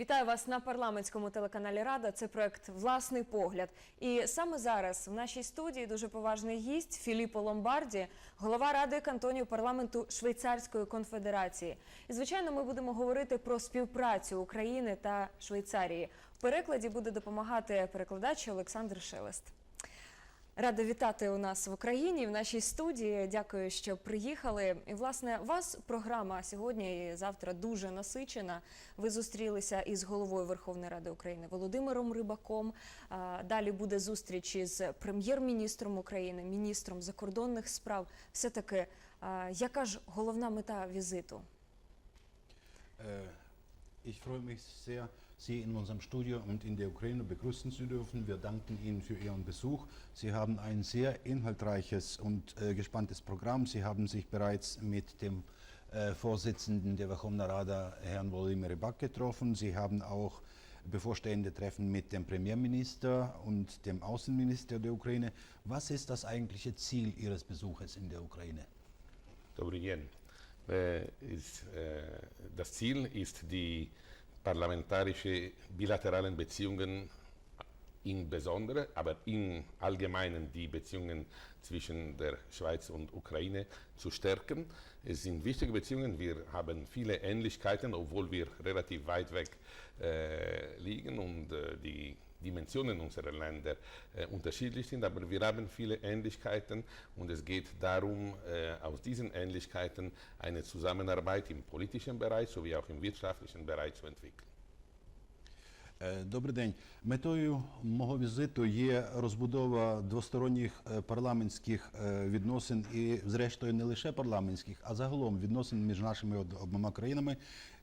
Вітаю вас на парламентському телеканалі Рада. Це проект Власний погляд. І саме зараз в нашій студії дуже поважний гість Філіппо Ломбарді, голова ради кантонів парламенту Швейцарської конфедерації. І звичайно, ми будемо говорити про співпрацю України та Швейцарії. В перекладі буде допомагати перекладач Олександр Шелест. Рада вітати у нас в Україні в нашій студії. Дякую, що приїхали. І власне вас програма сьогодні і завтра дуже насичена. Ви зустрілися із головою Верховної Ради України Володимиром Рибаком. Далі буде зустріч із прем'єр-міністром України, міністром закордонних справ. Все таки, яка ж головна мета візиту? Ich freue mich sehr, Sie in unserem Studio und in der Ukraine begrüßen zu dürfen. Wir danken Ihnen für Ihren Besuch. Sie haben ein sehr inhaltreiches und äh, gespanntes Programm. Sie haben sich bereits mit dem äh, Vorsitzenden der Verkhovna Rada, Herrn Volodymyr Rybak, getroffen. Sie haben auch bevorstehende Treffen mit dem Premierminister und dem Außenminister der Ukraine. Was ist das eigentliche Ziel Ihres Besuches in der Ukraine? Dobry. Äh, äh, das Ziel ist die parlamentarische bilateralen Beziehungen insbesondere, aber im Allgemeinen die Beziehungen zwischen der Schweiz und Ukraine zu stärken. Es sind wichtige Beziehungen. Wir haben viele Ähnlichkeiten, obwohl wir relativ weit weg äh, liegen und äh, die Dimensionen unserer Länder äh, unterschiedlich sind, aber wir haben viele Ähnlichkeiten und es geht darum, äh, aus diesen Ähnlichkeiten eine Zusammenarbeit im politischen Bereich sowie auch im wirtschaftlichen Bereich zu entwickeln. Е, Добрий день. Метою мого візиту є розбудова двосторонніх е, парламентських е, відносин і, зрештою, не лише парламентських, а загалом відносин між нашими обома країнами, е,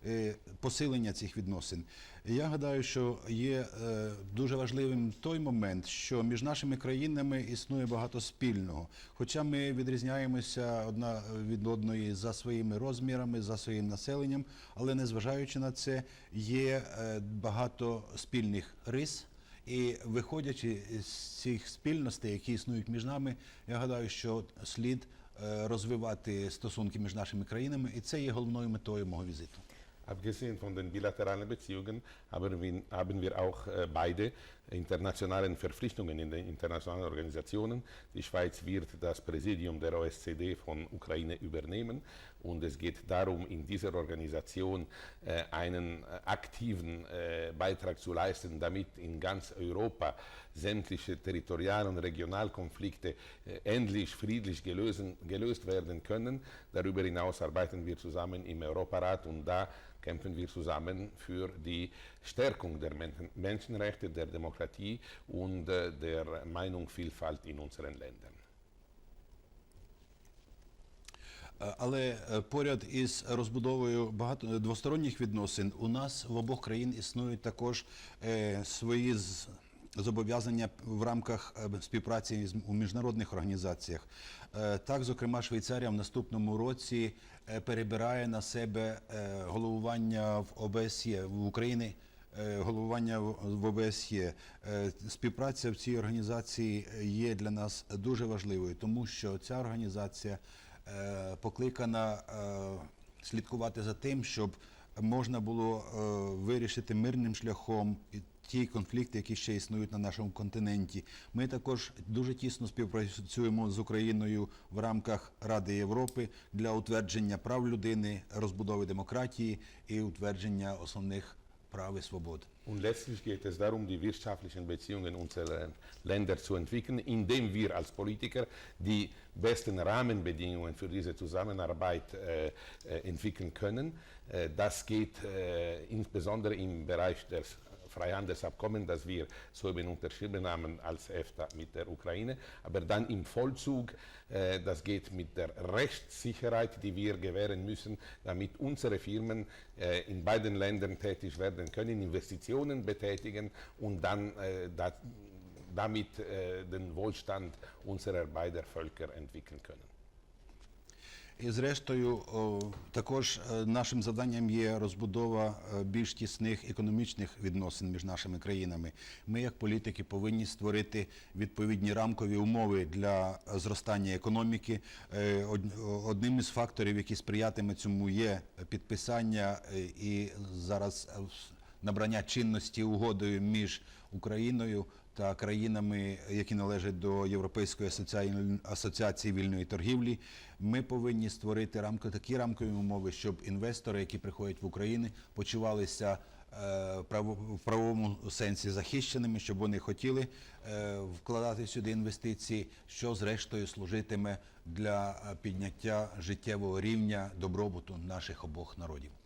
посилення цих відносин. Я гадаю, що є е, дуже важливим той момент, що між нашими країнами існує багато спільного. Хоча ми відрізняємося одна від одної за своїми розмірами, за своїм населенням, але незважаючи на це, є е, багато спільних рис. І виходячи з цих спільностей, які існують між нами, я гадаю, що слід е, розвивати стосунки між нашими країнами, і це є головною метою мого візиту. Abgesehen von den bilateralen Beziehungen haben wir, haben wir auch äh, beide internationalen Verpflichtungen in den internationalen Organisationen. Die Schweiz wird das Präsidium der OSZE von Ukraine übernehmen und es geht darum, in dieser Organisation äh, einen äh, aktiven äh, Beitrag zu leisten, damit in ganz Europa sämtliche Territorial- und Regionalkonflikte äh, endlich friedlich gelösen, gelöst werden können. Darüber hinaus arbeiten wir zusammen im Europarat und da kämpfen wir zusammen für die Stärkung der Men- Menschenrechte, der Demokratie und äh, der Meinungsvielfalt in unseren Ländern. Але е, поряд із розбудовою багато е, двосторонніх відносин у нас в обох країн існують також е, свої зобов'язання в рамках е, співпраці у міжнародних організаціях. Е, Так, зокрема, Швейцарія в наступному році е, перебирає на себе е, головування в ОБСЄ в Україні. е, Головування в ОБСЄ. Е, Співпраця в цій організації є для нас дуже важливою, тому що ця організація е, покликана е, слідкувати за тим, щоб можна було е, вирішити мирним шляхом ті конфлікти, які ще існують на нашому континенті. Ми також дуже тісно співпрацюємо з Україною в рамках Ради Європи для утвердження прав людини, розбудови демократії і утвердження основних Prager Svobod. Und letztlich geht es darum, die wirtschaftlichen Beziehungen unserer Länder zu entwickeln, indem wir als Politiker die besten Rahmenbedingungen für diese Zusammenarbeit äh, äh entwickeln können. Äh, das geht äh, insbesondere im Bereich des Freihandelsabkommen, das wir soeben unterschrieben haben als EFTA mit der Ukraine, aber dann im Vollzug, äh, das geht mit der Rechtssicherheit, die wir gewähren müssen, damit unsere Firmen äh, in beiden Ländern tätig werden können, Investitionen betätigen und dann äh, da, damit den Wohlstand unserer beiden Völker entwickeln können. І зрештою, також е, нашим завданням є розбудова е, більш тісних економічних відносин між нашими країнами. Ми, як політики, повинні створити відповідні рамкові умови для зростання економіки. Е, Одним із факторів, які сприятиме цьому, є підписання е, і зараз е, набрання чинності угодою між Україною та країнами, які належать до Європейської асоціації вільної торгівлі, ми повинні створити рамки такі рамкові умови, щоб інвестори, які приходять в Україну, почувалися е, в правовому сенсі захищеними, щоб вони хотіли е, вкладати сюди інвестиції, що зрештою служитиме для е, підняття життєвого рівня добробуту наших обох народів.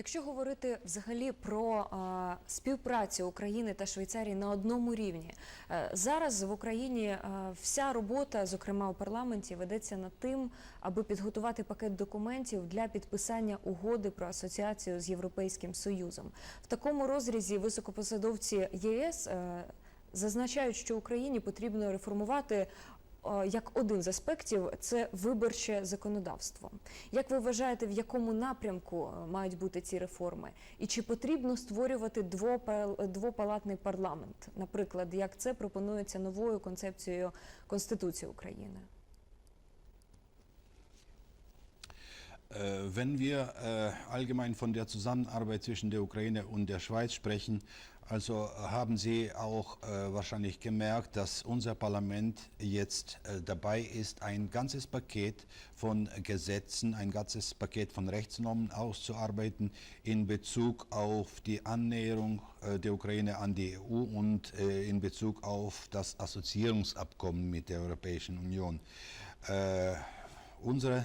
Якщо говорити взагалі про а, співпрацю України та Швейцарії на одному рівні, е, зараз в Україні е, вся робота, зокрема у парламенті, ведеться над тим, аби підготувати пакет документів для підписання угоди про асоціацію з Європейським Союзом. В такому розрізі високопосадовці ЄС е, зазначають, що Україні потрібно реформувати як один з аспектів це виборче законодавство. Як ви вважаєте, в якому напрямку е, мають бути ці реформи? І чи потрібно створювати двопал- двопалатний парламент, наприклад, як це пропонується новою концепцією Конституції України? Äh, Wenn wir allgemein von der Zusammenarbeit zwischen der Ukraine und der Schweiz sprechen, also äh, haben Sie auch äh, wahrscheinlich gemerkt, dass unser Parlament jetzt äh, dabei ist, ein ganzes Paket von Gesetzen, ein ganzes Paket von Rechtsnormen auszuarbeiten in Bezug auf die Annäherung äh, der Ukraine an die EU und äh, in Bezug auf das Assoziierungsabkommen mit der Europäischen Union. Äh, unsere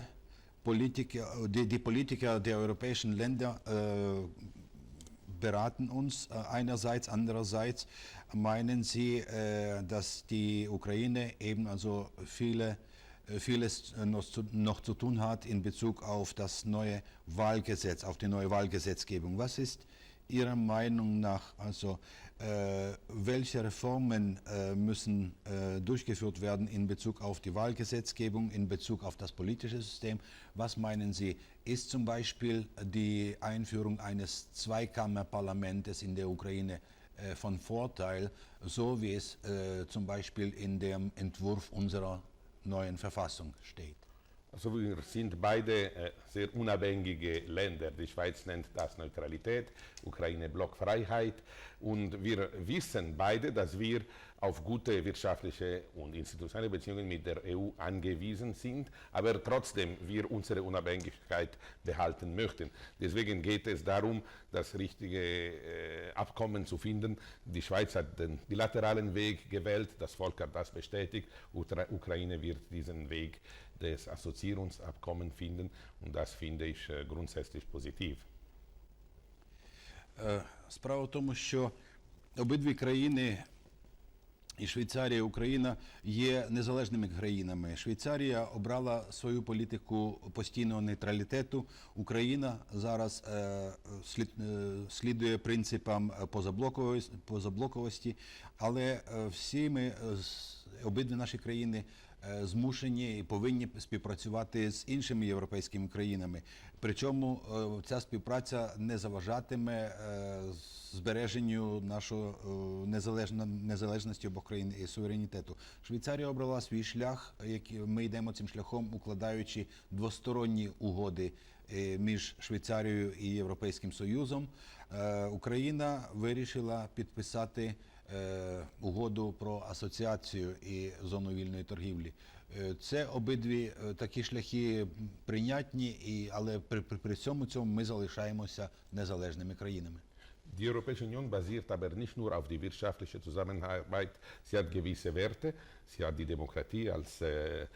Politiker, die, die Politiker der europäischen Länder beraten uns äh, einerseits, andererseits meinen sie, äh, dass die Ukraine eben also viele, äh, vieles noch zu, noch zu tun hat in Bezug auf das neue Wahlgesetz, auf die neue Wahlgesetzgebung. Was ist Ihrer Meinung nach, also äh, welche Reformen äh, müssen äh, durchgeführt werden in Bezug auf die Wahlgesetzgebung, in Bezug auf das politische System? Was meinen Sie, ist zum Beispiel die Einführung eines Zweikammerparlamentes in der Ukraine äh, von Vorteil, so wie es äh, zum Beispiel in dem Entwurf unserer neuen Verfassung steht? Also wir sind beide äh, sehr unabhängige Länder. Die Schweiz nennt das Neutralität, Ukraine Blockfreiheit. Und wir wissen beide, dass wir auf gute wirtschaftliche und institutionelle Beziehungen mit der EU angewiesen sind, aber trotzdem wir unsere Unabhängigkeit behalten möchten. Deswegen geht es darum, das richtige äh, Abkommen zu finden. Die Schweiz hat den bilateralen Weg gewählt, das Volk hat das bestätigt. Ukra Ukraine wird diesen Weg des Assoziierungsabkommens finden und das finde ich äh, grundsätzlich positiv. Е, Справа в тому, що обидві країни, і Швейцарія, і Україна, є незалежними країнами. Швейцарія обрала свою політику постійного нейтралітету. Україна зараз е, слід, е, слідує принципам позаблоковості, позаблоковості, але е, всі ми, е, обидві наші країни, змушені і повинні співпрацювати з іншими європейськими країнами. Причому е, ця співпраця не заважатиме е, збереженню нашої незалежно, незалежності обох країн і суверенітету. Швейцарія обрала свій шлях, ми йдемо цим шляхом, укладаючи двосторонні угоди е, між Швейцарією і Європейським Союзом. Е, Україна вирішила підписати е, угоду про асоціацію і зону вільної торгівлі. Е, Це обидві е, такі шляхи прийнятні, і, але при, при, при цьому цьому ми залишаємося незалежними країнами. Die Europäische Union basiert aber nicht nur auf die wirtschaftliche Zusammenarbeit, sie hat gewisse Werte, sie hat die Demokratie als äh, äh,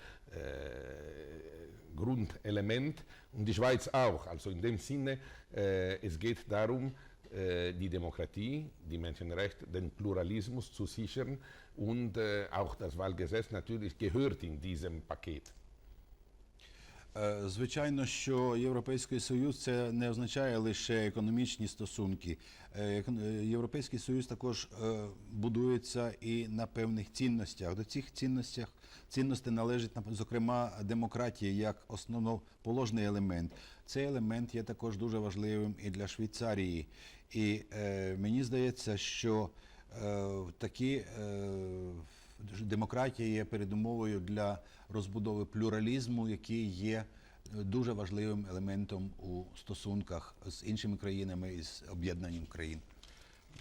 Grundelement und die Schweiz auch. Also in dem Sinne, äh, es geht darum, äh, die Demokratie, die Menschenrechte, den Pluralismus zu sichern und äh, auch das Wahlgesetz natürlich gehört in diesem Paket. Е, Звичайно, що Європейський Союз це не означає лише економічні стосунки. Е, е, Європейський Союз також будується і на певних цінностях. До цих цінностях цінностей належить зокрема демократія як основоположний елемент. Цей елемент є також дуже важливим і для Швейцарії. І е, мені здається, що е, такі е, Демократія є передумовою для розбудови плюралізму, який є е, дуже важливим елементом у стосунках з іншими країнами і з об'єднанням країн.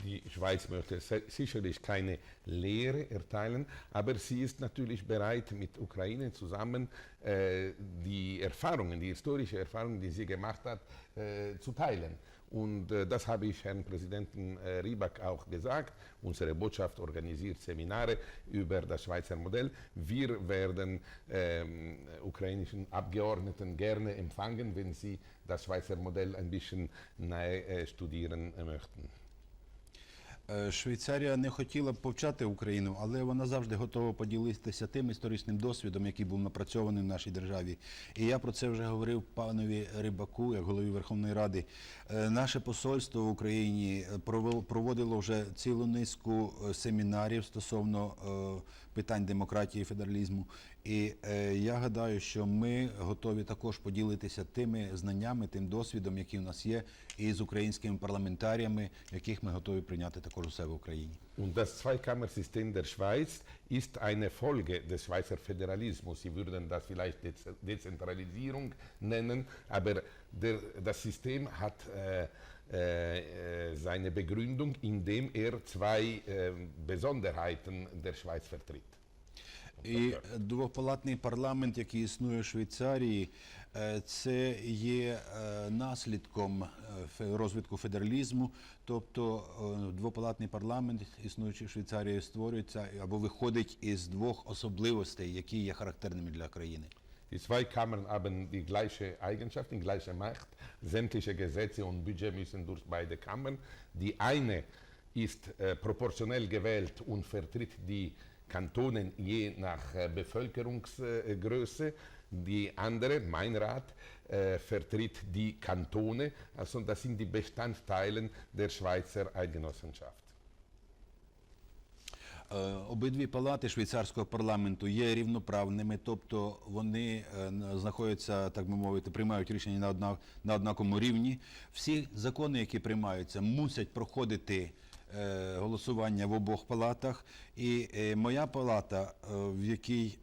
Die Schweiz möchte sicherlich keine Lehre erteilen, aber sie ist natürlich bereit, mit Ukraine zusammen äh, die Erfahrungen, die historischen Erfahrungen, die sie gemacht hat, äh, zu teilen. Und äh, das habe ich Herrn Präsidenten äh, Rybak auch gesagt. Unsere Botschaft organisiert Seminare über das Schweizer Modell. Wir werden ähm, ukrainischen Abgeordneten gerne empfangen, wenn sie das Schweizer Modell ein bisschen näher äh, studieren äh, möchten. Е, Швейцарія не хотіла б повчати Україну, але вона завжди готова поділитися тим історичним досвідом, який був напрацьований в нашій державі. І я про це вже говорив панові Рибаку, як голові Верховної Ради. Е, Наше посольство в Україні проводило вже цілу низку е, семінарів стосовно питань демократії і федералізму. І е, я гадаю, що ми готові також поділитися тими знаннями, тим досвідом, який у нас є, і з українськими парламентаріями, яких ми готові прийняти також у себе в Україні. Und das Zweikammersystem der Schweiz ist eine Folge des Schweizer Föderalismus. Sie würden das vielleicht Dez- Dezentralisierung nennen, aber der, das System hat äh, seine Begründung, indem er zwei äh, Besonderheiten der Schweiz vertritt. І двопалатний парламент, який існує в Швейцарії, е, це є е, наслідком е, розвитку федералізму. Тобто двопалатний парламент, існуючий в Швейцарії, створюється або виходить із двох особливостей, які є характерними для країни. Die zwei Kammern haben die gleiche Eigenschaft, die gleiche Macht. Sämtliche Gesetze und Budget müssen durch beide Kammern. Die eine ist äh, proportionell gewählt und vertritt die Kantonen je nach äh, Bevölkerungsgröße. Die andere, mein Rat, äh, vertritt die Kantone. Also das sind die Bestandteile der Schweizer Eidgenossenschaft. Е, Обидві палати швейцарського парламенту є рівноправними, тобто вони е, знаходяться, так би мовити, приймають рішення на, одна, на однаковому рівні. Всі закони, які приймаються, мусять проходити е, голосування в обох палатах. І моя палата, в якій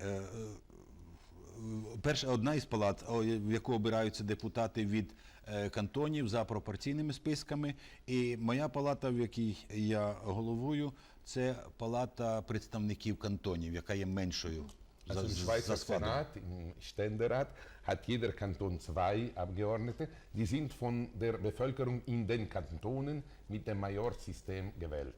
перша одна із палат, в яку обираються депутати від е, кантонів за пропорційними списками. І моя палата, в якій я головую, це палата представників кантонів, яка є меншою Also im Schweizer. Senat, im Ständerat, hat jeder Kanton zwei Abgeordnete. Die sind von der Bevölkerung in den Kantonen mit dem Majorsystem gewählt.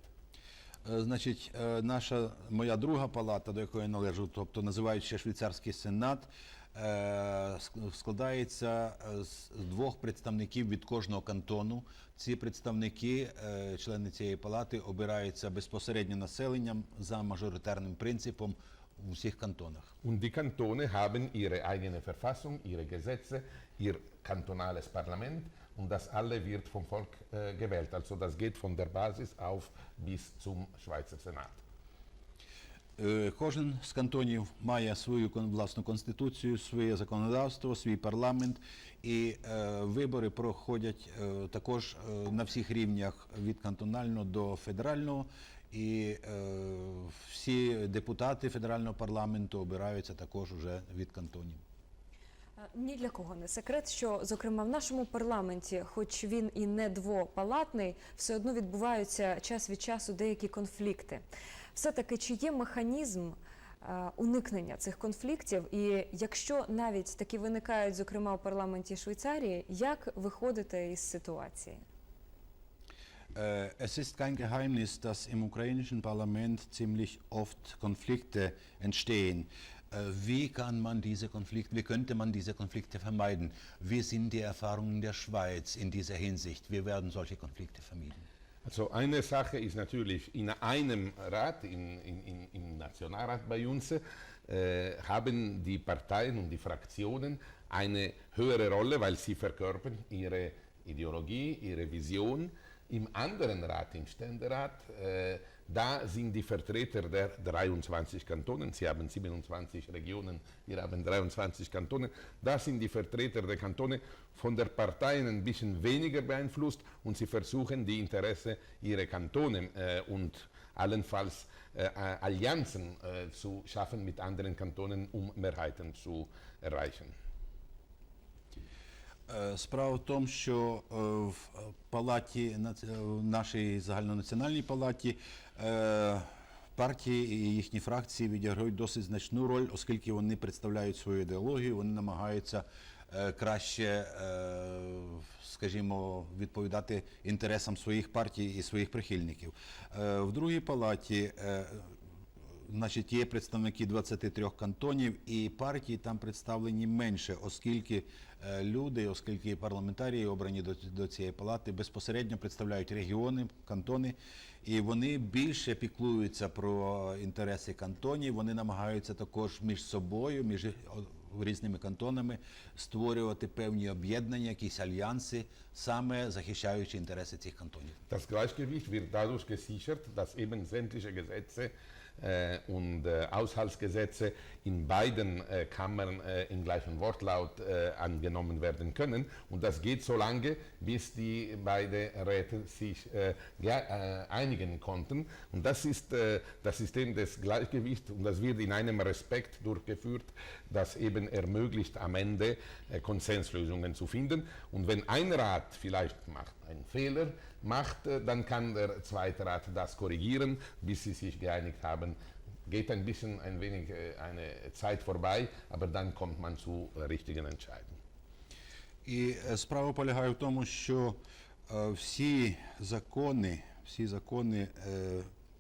Е, Значить, е, наша моя друга палата, до якої належу, тобто називають ще швейцарський сенат, е, складається з двох представників від кожного кантону. Ці представники, члени цієї палати, обираються безпосередньо населенням за мажоритарним принципом у всіх кантонах. Und die Kantone haben ihre eigene Verfassung, ihre Gesetze, ihr kantonales Parlament und das alle wird vom Volk äh, gewählt. Also das geht von der Basis auf bis zum Schweizer Senat. Е, Кожен з кантонів має свою кон- власну конституцію, своє законодавство, свій парламент, і е, вибори проходять е, також е, на всіх рівнях від кантонального до федерального. І е, всі депутати федерального парламенту обираються також уже від кантонів. Е, Ні для кого не секрет, що зокрема в нашому парламенті, хоч він і не двопалатний, все одно відбуваються час від часу деякі конфлікти. Все таки, чи є механізм е, уникнення цих конфліктів? І якщо навіть такі виникають, зокрема у парламенті Швейцарії, як виходити із ситуації? Äh, Es ist kein Geheimnis, dass im ukrainischen Parlament ziemlich oft Konflikte entstehen. Äh, Wie kann man diese Konflikte, wie könnte man diese Konflikte vermeiden? Wie sind die Erfahrungen der Schweiz in dieser Hinsicht? Wir werden solche Konflikte vermieden. Also eine Sache ist natürlich, in einem Rat, in, in, im Nationalrat bei uns, äh, haben die Parteien und die Fraktionen eine höhere Rolle, weil sie verkörpern ihre Ideologie, ihre Vision. Im anderen Rat, im Ständerat, äh, da sind die Vertreter der 23 Kantonen, sie haben 27 Regionen, wir haben 23 Kantone, da sind die Vertreter der Kantone von der Parteien ein bisschen weniger beeinflusst und sie versuchen die Interesse ihrer Kantone äh, und allenfalls äh, Allianzen äh, zu schaffen mit anderen Kantonen, um Mehrheiten zu erreichen. Е, Справа в тому, що е, в палаті е, в нашій загальнонаціональній палаті партії і їхні фракції відіграють досить значну роль, оскільки вони представляють свою ідеологію, вони намагаються краще, скажімо, відповідати інтересам своїх партій і своїх прихильників. В другій палаті Значить, є представники 23 кантонів, і партії там представлені менше, оскільки люди, оскільки парламентарії обрані до, до цієї палати, безпосередньо представляють регіони, кантони, і вони більше піклуються про інтереси кантонів. Вони намагаються також між собою, між різними кантонами створювати певні об'єднання, якісь альянси, саме захищаючи інтереси цих кантонів. Das Gleichgewicht wird dadurch gesichert, dass eben sämtliche Gesetze und äh, Haushaltsgesetze in beiden äh, Kammern äh, im gleichen Wortlaut äh, angenommen werden können. Und das geht so lange, bis die beiden Räte sich äh, ge- äh, einigen konnten. Und das ist äh, das System des Gleichgewichts und das wird in einem Respekt durchgeführt, das eben ermöglicht, am Ende äh, Konsenslösungen zu finden. Und wenn ein Rat vielleicht macht einen Fehler, macht, äh, dann kann der zweite Rat das korrigieren, bis sie sich geeinigt haben. Geht ein bisschen, ein wenig äh, eine Zeit vorbei, aber dann kommt man zu äh, richtigen Entscheidungen. Е, е, всі закони, всі е,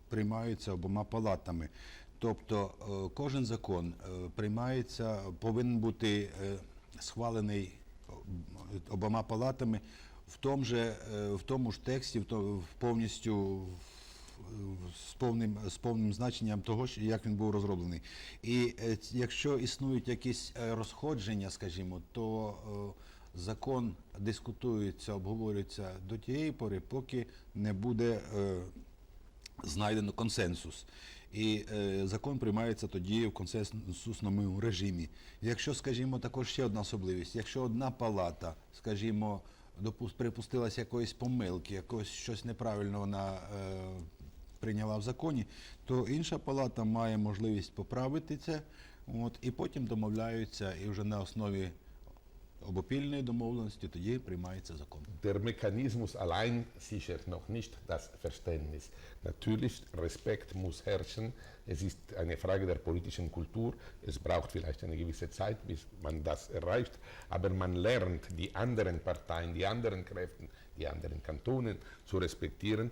приймаються обома палатами. Тобто е, кожен закон е, приймається, повинен бути е, схвалений обома палатами в тому, же, е, в тому ж тексті, в то- в повністю з повним, з повним значенням того, як він був розроблений. І е, якщо існують якісь е, розходження, скажімо, то е, закон дискутується, обговорюється до тієї пори, поки не буде е, знайдено консенсус. І е, закон приймається тоді в консенсусному режимі. Якщо, скажімо, також ще одна особливість, якщо одна палата, скажімо, припустилася якоїсь помилки, якось щось неправильно вона е, прийняла в законі, то інша палата має можливість поправити це, от, і потім домовляються, і вже на основі обопільної домовленості тоді приймається закон. Der Mechanismus allein sichert noch nicht das Verständnis. Natürlich, Respekt muss herrschen. Es ist eine Frage der politischen Kultur. Es braucht vielleicht eine gewisse Zeit, bis man das erreicht. Aber man lernt, die anderen Parteien, die anderen Kräfte, die anderen Kantonen zu respektieren,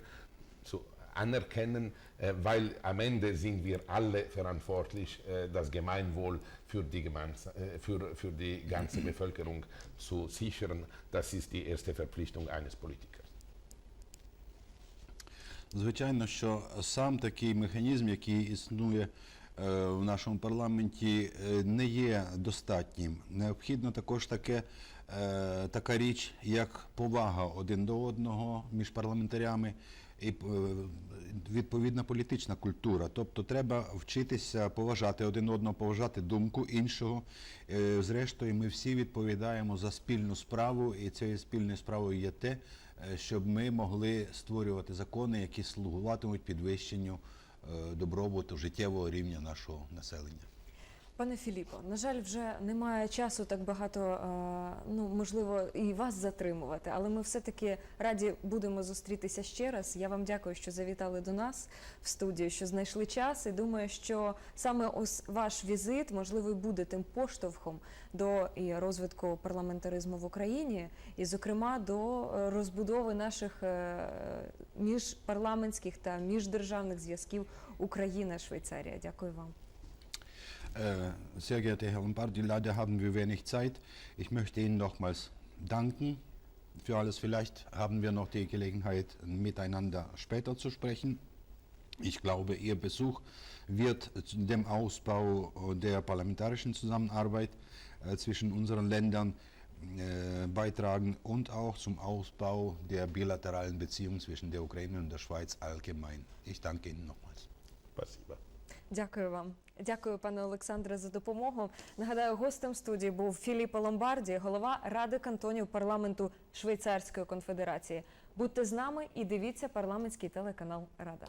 zu anerkennen, äh, weil am Ende sind wir alle verantwortlich, äh, das Gemeinwohl für die, Gemeins- äh, für, für die ganze Bevölkerung zu sichern. Das ist die erste Verpflichtung eines Politikers. Звичайно, що сам такий механізм, який існує е, в нашому парламенті, е, не є достатнім. Необхідно також таке, е, така річ, як повага один до одного між парламентарями і е, відповідна політична культура. Тобто треба вчитися поважати один одного, поважати думку іншого. Е, Зрештою, ми всі відповідаємо за спільну справу, і цією спільною справою є те, е, щоб ми могли створювати закони, які слугуватимуть підвищенню добробуту життєвого рівня нашого населення. Пане Філіпо, на жаль, вже немає часу так багато, е, ну можливо, і вас затримувати, але ми все-таки раді будемо зустрітися ще раз. Я вам дякую, що завітали до нас в студію, що знайшли час. І думаю, що саме ось ваш візит, можливо, буде тим поштовхом до і розвитку парламентаризму в Україні, і, зокрема, до е, розбудови наших е, міжпарламентських та міждержавних зв'язків Україна-Швейцарія. Дякую вам. Äh, Sehr geehrter Herr Lombardi, leider haben wir wenig Zeit. Ich möchte Ihnen nochmals danken für alles. Vielleicht haben wir noch die Gelegenheit, miteinander später zu sprechen. Ich glaube, Ihr Besuch wird zu dem Ausbau äh, der parlamentarischen Zusammenarbeit äh, zwischen unseren Ländern äh, beitragen und auch zum Ausbau der bilateralen Beziehungen zwischen der Ukraine und der Schweiz allgemein. Ich danke Ihnen nochmals. Спасибо. Дякую вам. Дякую, пане Олександре, за допомогу. Нагадаю, гостем студії був Філіппо Ломбарді, голова Ради кантонів парламенту Швейцарської конфедерації. Будьте з нами і дивіться парламентський телеканал Рада.